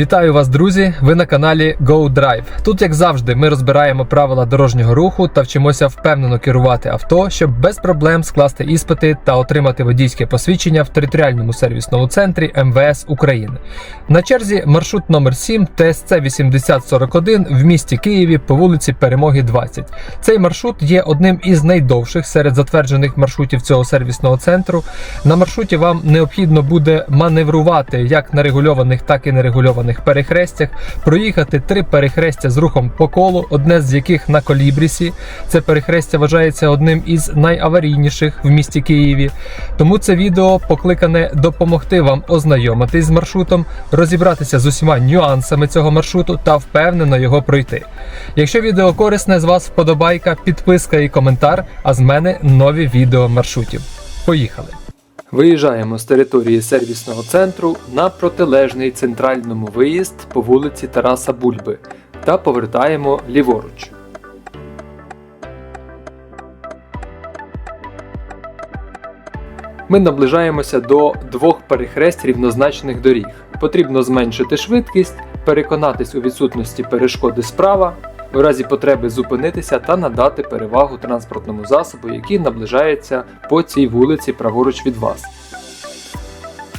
Вітаю вас, друзі! Ви на каналі Go Drive. Тут, як завжди, ми розбираємо правила дорожнього руху та вчимося впевнено керувати авто, щоб без проблем скласти іспити та отримати водійське посвідчення в територіальному сервісному центрі МВС України. На черзі маршрут номер 7 ТСЦ 8041 в місті Києві по вулиці Перемоги 20. Цей маршрут є одним із найдовших серед затверджених маршрутів цього сервісного центру. На маршруті вам необхідно буде маневрувати як на регульованих, так і нерегульованих перехрестях, проїхати три перехрестя з рухом по колу, одне з яких на колібрісі. Це перехрестя вважається одним із найаварійніших в місті Києві. Тому це відео покликане допомогти вам ознайомитись з маршрутом, розібратися з усіма нюансами цього маршруту та впевнено його пройти. Якщо відео корисне, з вас вподобайка, підписка і коментар, а з мене нові відео маршрутів. Поїхали! Виїжджаємо з території сервісного центру на протилежний центральному виїзд по вулиці Тараса Бульби та повертаємо ліворуч. Ми наближаємося до двох перехресть рівнозначних доріг. Потрібно зменшити швидкість, переконатись у відсутності перешкоди справа, в разі потреби зупинитися та надати перевагу транспортному засобу, який наближається по цій вулиці праворуч від вас.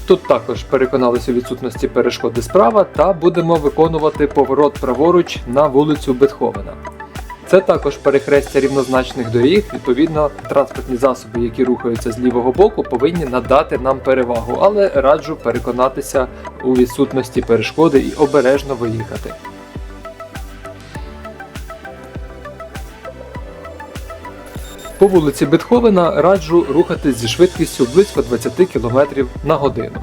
Тут також переконалися у відсутності перешкоди справа та будемо виконувати поворот праворуч на вулицю Бетховена. Це також перехрестя рівнозначних доріг. Відповідно, транспортні засоби, які рухаються з лівого боку, повинні надати нам перевагу, але раджу переконатися у відсутності перешкоди і обережно виїхати. По вулиці Бетховена раджу рухатись зі швидкістю близько 20 км на годину.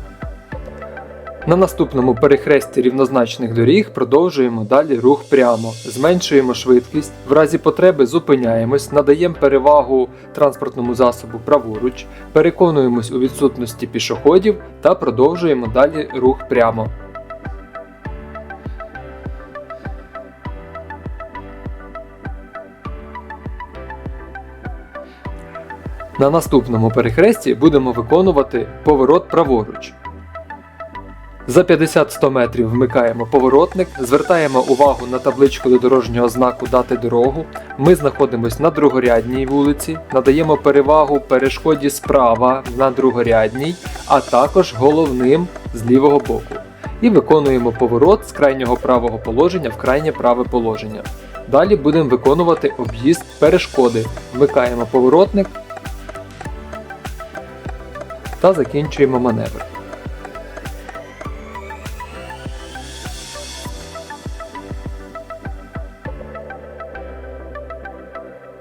На наступному перехресті рівнозначних доріг продовжуємо далі рух прямо, зменшуємо швидкість, в разі потреби зупиняємось, надаємо перевагу транспортному засобу праворуч, переконуємось у відсутності пішоходів та продовжуємо далі рух прямо. На наступному перехресті будемо виконувати поворот праворуч. За 50-100 метрів вмикаємо поворотник, звертаємо увагу на табличку до дорожнього знаку Дати дорогу. Ми знаходимося на другорядній вулиці, надаємо перевагу перешкоді справа на другорядній, а також головним з лівого боку. І виконуємо поворот з крайнього правого положення в крайнє праве положення. Далі будемо виконувати об'їзд перешкоди. Вмикаємо поворотник та закінчуємо маневр.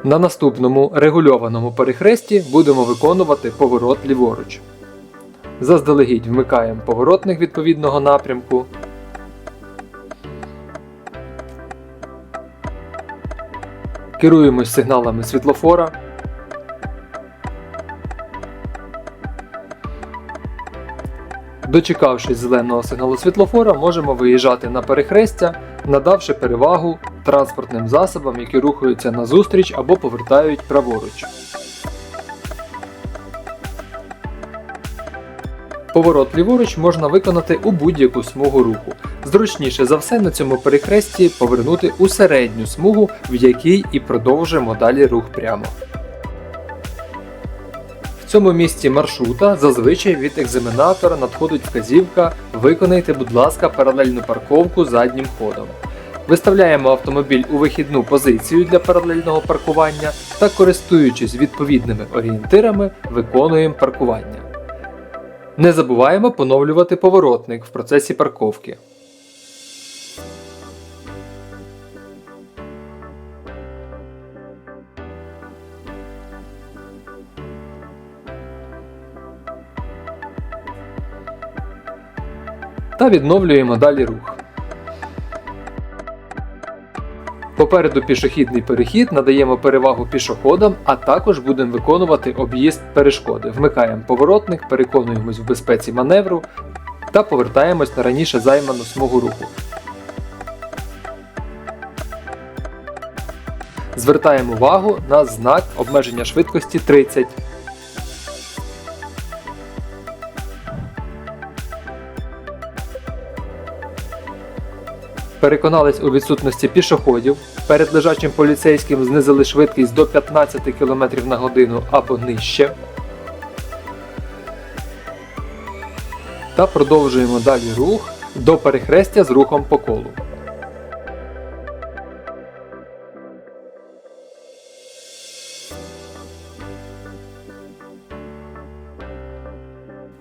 На наступному регульованому перехресті будемо виконувати поворот ліворуч. Заздалегідь вмикаємо поворотник відповідного напрямку. Керуємось сигналами світлофора. Дочекавшись зеленого сигналу світлофора, можемо виїжджати на перехрестя, надавши перевагу транспортним засобам, які рухаються назустріч або повертають праворуч. Поворот ліворуч можна виконати у будь-яку смугу руху. Зручніше за все на цьому перехресті повернути у середню смугу, в якій і продовжимо далі рух прямо. В цьому місці маршрута зазвичай від екзаменатора надходить вказівка Виконайте, будь ласка, паралельну парковку заднім ходом. Виставляємо автомобіль у вихідну позицію для паралельного паркування та, користуючись відповідними орієнтирами, виконуємо паркування. Не забуваємо поновлювати поворотник в процесі парковки. Та відновлюємо далі рух. Попереду пішохідний перехід надаємо перевагу пішоходам, а також будемо виконувати об'їзд перешкоди. Вмикаємо поворотник, переконуємось в безпеці маневру та повертаємось на раніше займану смугу руху. Звертаємо увагу на знак обмеження швидкості 30. Переконались у відсутності пішоходів. Перед лежачим поліцейським знизили швидкість до 15 км на годину або нижче. Та продовжуємо далі рух до перехрестя з рухом по колу.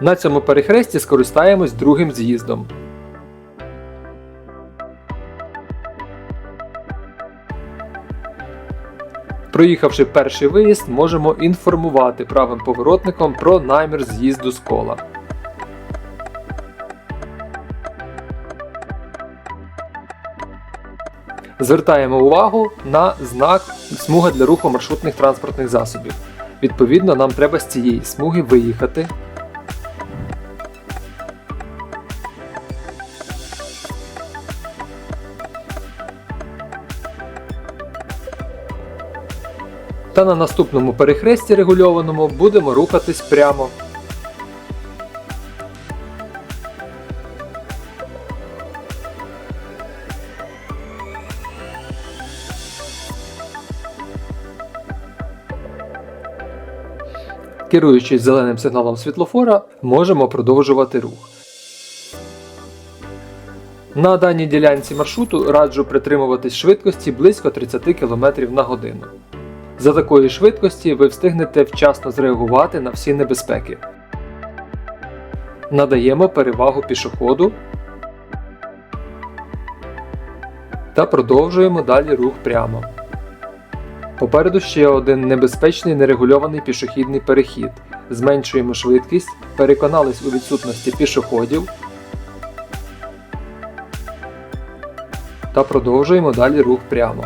На цьому перехресті скористаємось другим з'їздом. Проїхавши перший виїзд, можемо інформувати правим поворотником про намір з'їзду з кола. Звертаємо увагу на знак смуга для руху маршрутних транспортних засобів. Відповідно, нам треба з цієї смуги виїхати. Та на наступному перехресті регульованому будемо рухатись прямо. Керуючись зеленим сигналом світлофора, можемо продовжувати рух. На даній ділянці маршруту раджу притримуватись швидкості близько 30 км на годину. За такої швидкості ви встигнете вчасно зреагувати на всі небезпеки. Надаємо перевагу пішоходу та продовжуємо далі рух прямо. Попереду ще один небезпечний нерегульований пішохідний перехід. Зменшуємо швидкість, переконались у відсутності пішоходів та продовжуємо далі рух прямо.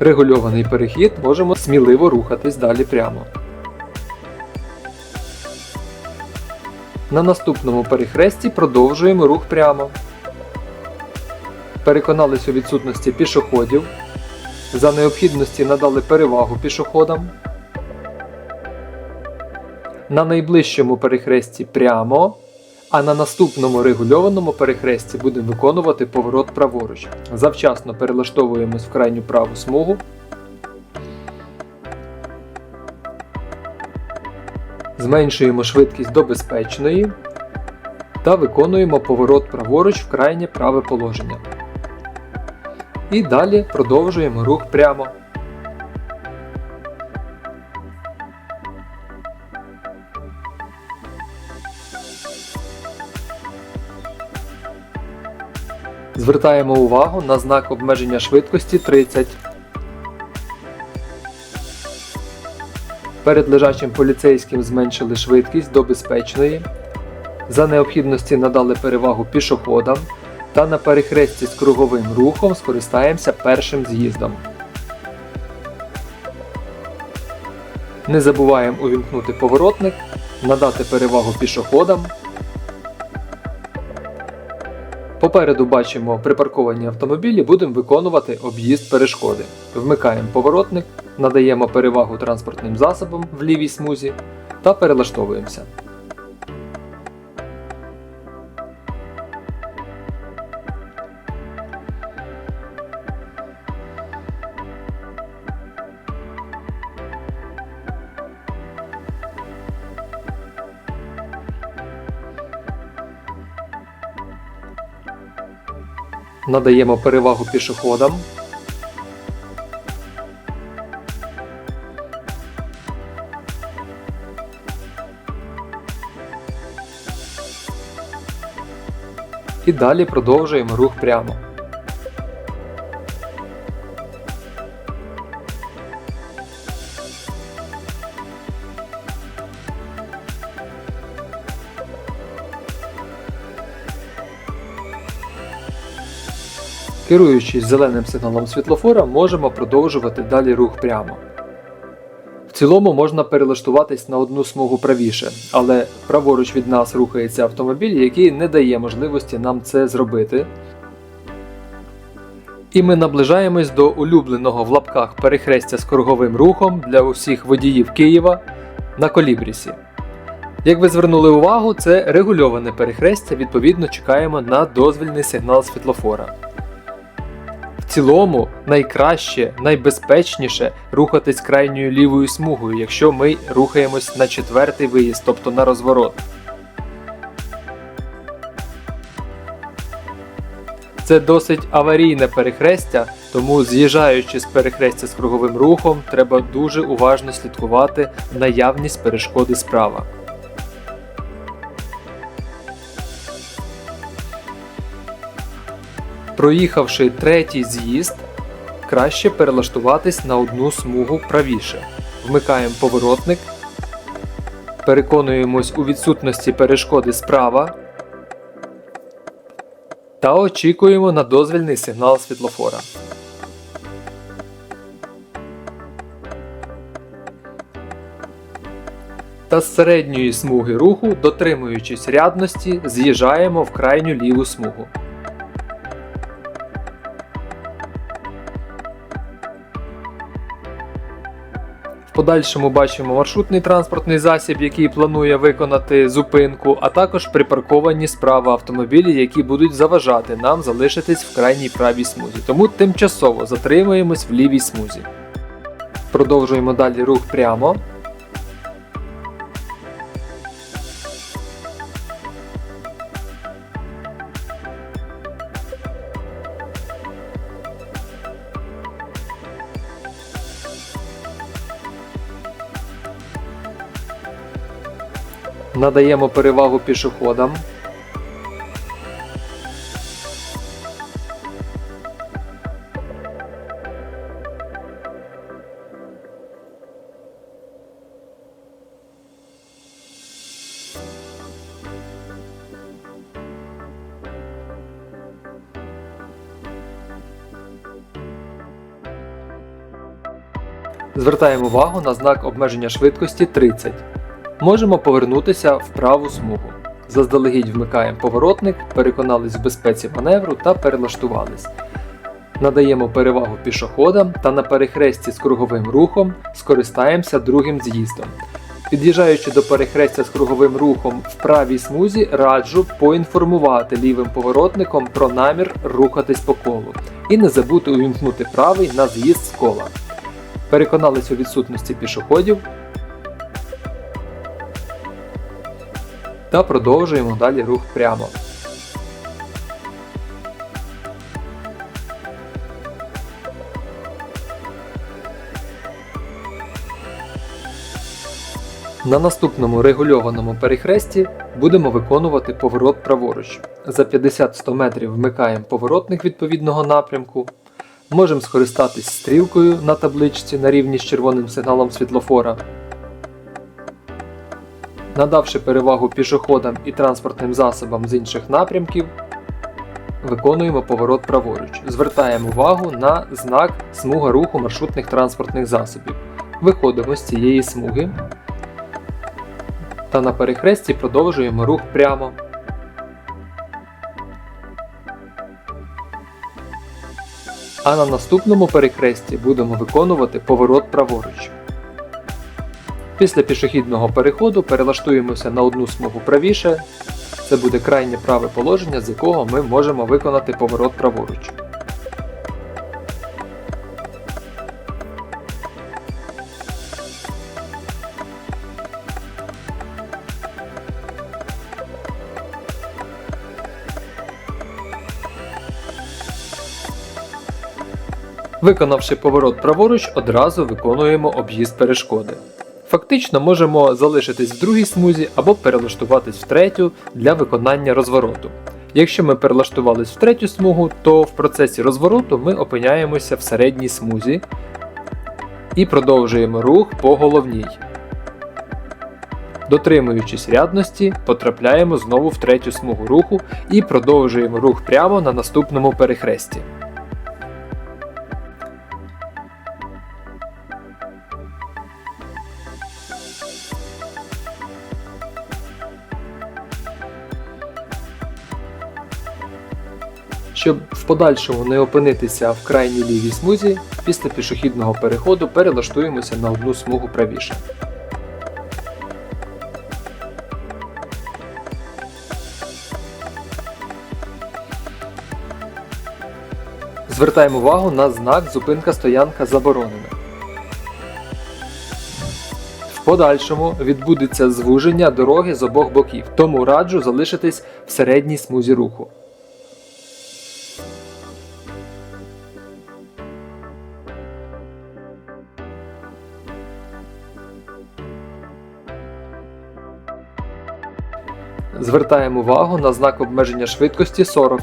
Регульований перехід можемо сміливо рухатись далі прямо. На наступному перехресті продовжуємо рух прямо. Переконались у відсутності пішоходів. За необхідності надали перевагу пішоходам. На найближчому перехресті прямо. А на наступному регульованому перехресті будемо виконувати поворот праворуч. Завчасно перелаштовуємось в крайню праву смугу. Зменшуємо швидкість до безпечної та виконуємо поворот праворуч в крайнє праве положення. І далі продовжуємо рух прямо. Звертаємо увагу на знак обмеження швидкості 30. Перед лежачим поліцейським зменшили швидкість до безпечної. За необхідності надали перевагу пішоходам. Та на перехресті з круговим рухом скористаємося першим з'їздом. Не забуваємо увімкнути поворотник, надати перевагу пішоходам. Попереду бачимо припарковані автомобілі, будемо виконувати об'їзд перешкоди. Вмикаємо поворотник, надаємо перевагу транспортним засобам в лівій смузі та перелаштовуємося. Надаємо перевагу пішоходам. І далі продовжуємо рух прямо. Керуючись зеленим сигналом світлофора, можемо продовжувати далі рух прямо. В цілому можна перелаштуватись на одну смугу правіше, але праворуч від нас рухається автомобіль, який не дає можливості нам це зробити. І ми наближаємось до улюбленого в лапках перехрестя з круговим рухом для усіх водіїв Києва на колібрісі. Як ви звернули увагу, це регульоване перехрестя, відповідно чекаємо на дозвільний сигнал світлофора. В цілому найкраще, найбезпечніше рухатись крайньою лівою смугою, якщо ми рухаємось на четвертий виїзд, тобто на розворот. Це досить аварійне перехрестя, тому з'їжджаючи з перехрестя з круговим рухом, треба дуже уважно слідкувати наявність перешкоди справа. Проїхавши третій з'їзд, краще перелаштуватись на одну смугу правіше. Вмикаємо поворотник, переконуємось у відсутності перешкоди справа та очікуємо на дозвільний сигнал світлофора. Та з середньої смуги руху, дотримуючись рядності, з'їжджаємо в крайню ліву смугу. Подальшому бачимо маршрутний транспортний засіб, який планує виконати зупинку, а також припарковані справа автомобілі, які будуть заважати нам залишитись в крайній правій смузі. Тому тимчасово затримуємось в лівій смузі. Продовжуємо далі рух прямо. Надаємо перевагу пішоходам. Звертаємо увагу на знак обмеження швидкості 30. Можемо повернутися в праву смугу. Заздалегідь вмикаємо поворотник, переконались в безпеці маневру та перелаштувались. Надаємо перевагу пішоходам та на перехресті з круговим рухом скористаємося другим з'їздом. Під'їжджаючи до перехрестя з круговим рухом в правій смузі, раджу поінформувати лівим поворотником про намір рухатись по колу і не забути увімкнути правий на з'їзд з кола. Переконались у відсутності пішоходів, та продовжуємо далі рух прямо. На наступному регульованому перехресті будемо виконувати поворот праворуч. За 50-100 метрів вмикаємо поворотник відповідного напрямку. Можемо скористатись стрілкою на табличці на рівні з червоним сигналом світлофора. Надавши перевагу пішоходам і транспортним засобам з інших напрямків, виконуємо поворот праворуч. Звертаємо увагу на знак смуга руху маршрутних транспортних засобів. Виходимо з цієї смуги та на перехресті продовжуємо рух прямо. А на наступному перехресті будемо виконувати поворот праворуч. Після пішохідного переходу перелаштуємося на одну смугу правіше. Це буде крайнє праве положення, з якого ми можемо виконати поворот праворуч. Виконавши поворот праворуч, одразу виконуємо об'їзд перешкоди. Фактично можемо залишитись в другій смузі або перелаштуватись в третю для виконання розвороту. Якщо ми перелаштувались в третю смугу, то в процесі розвороту ми опиняємося в середній смузі і продовжуємо рух по головній. Дотримуючись рядності, потрапляємо знову в третю смугу руху і продовжуємо рух прямо на наступному перехресті. щоб в подальшому не опинитися в крайній лівій смузі, після пішохідного переходу перелаштуємося на одну смугу правіше. Звертаємо увагу на знак Зупинка стоянка заборонена. В подальшому відбудеться звуження дороги з обох боків, тому раджу залишитись в середній смузі руху. Звертаємо увагу на знак обмеження швидкості 40.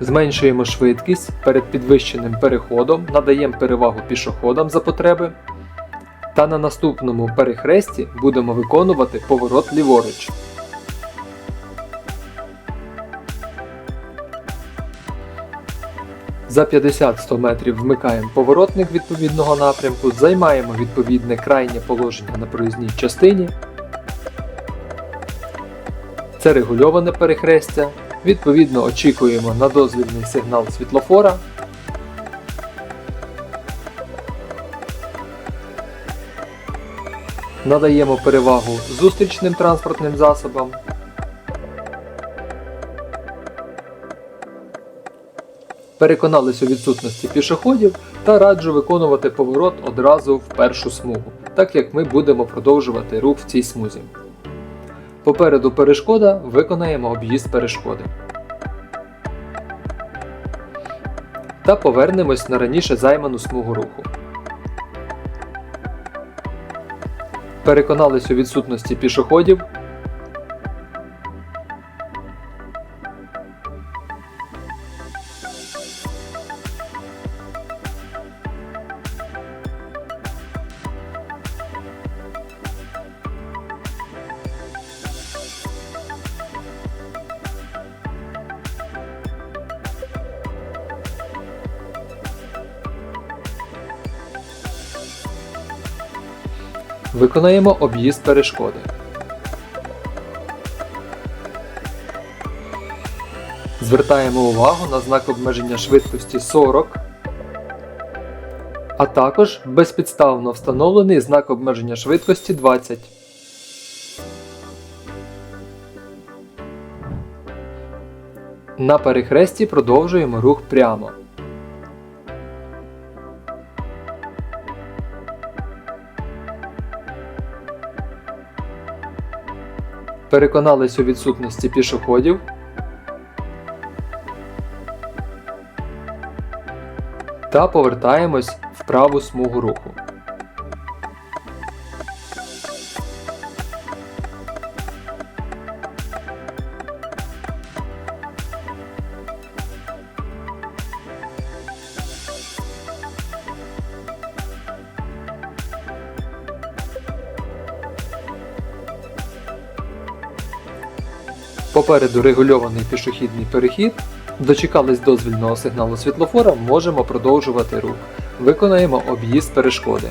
Зменшуємо швидкість перед підвищеним переходом, надаємо перевагу пішоходам за потреби. Та на наступному перехресті будемо виконувати поворот ліворуч. За 50-100 метрів вмикаємо поворотник відповідного напрямку, займаємо відповідне крайнє положення на проїзній частині. Це регульоване перехрестя. Відповідно очікуємо на дозвільний сигнал світлофора. Надаємо перевагу зустрічним транспортним засобам. Переконались у відсутності пішоходів та раджу виконувати поворот одразу в першу смугу, так як ми будемо продовжувати рух в цій смузі. Попереду перешкода виконаємо об'їзд перешкоди. Та повернемось на раніше займану смугу руху. Переконались у відсутності пішоходів. Виконаємо об'їзд перешкоди. Звертаємо увагу на знак обмеження швидкості 40, а також безпідставно встановлений знак обмеження швидкості 20. На перехресті продовжуємо рух прямо. Переконались у відсутності пішоходів. Та повертаємось в праву смугу руху. Попереду регульований пішохідний перехід. Дочекались дозвільного сигналу світлофора, можемо продовжувати рух. Виконаємо об'їзд перешкоди.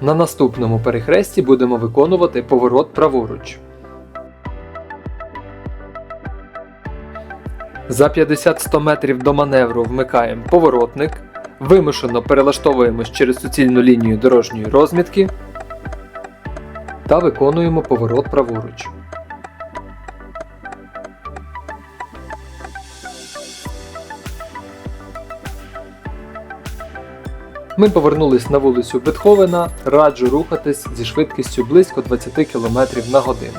На наступному перехресті будемо виконувати поворот праворуч. За 50-100 метрів до маневру вмикаємо поворотник, вимушено перелаштовуємось через суцільну лінію дорожньої розмітки та виконуємо поворот праворуч. Ми повернулись на вулицю Бетховена, раджу рухатись зі швидкістю близько 20 км на годину.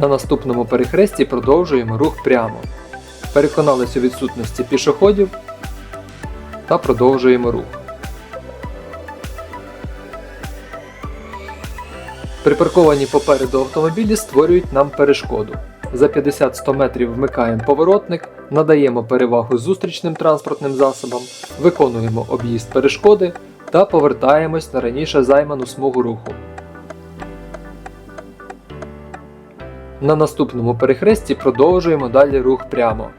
На наступному перехресті продовжуємо рух прямо. Переконались у відсутності пішоходів та продовжуємо рух. Припарковані попереду автомобілі створюють нам перешкоду. За 50-100 метрів вмикаємо поворотник, надаємо перевагу зустрічним транспортним засобам, виконуємо об'їзд перешкоди та повертаємось на раніше займану смугу руху. На наступному перехресті продовжуємо далі рух прямо.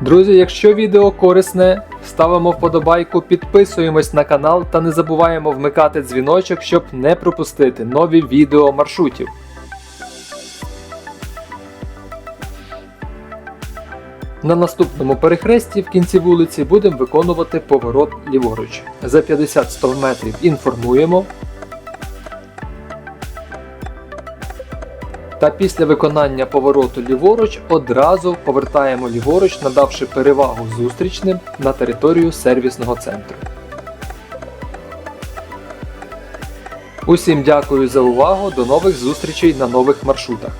Друзі, якщо відео корисне, ставимо вподобайку, підписуємось на канал та не забуваємо вмикати дзвіночок, щоб не пропустити нові відео маршрутів. На наступному перехресті в кінці вулиці будемо виконувати поворот ліворуч. За 50-100 метрів інформуємо. Та після виконання повороту ліворуч одразу повертаємо ліворуч, надавши перевагу зустрічним на територію сервісного центру. Усім дякую за увагу. До нових зустрічей на нових маршрутах.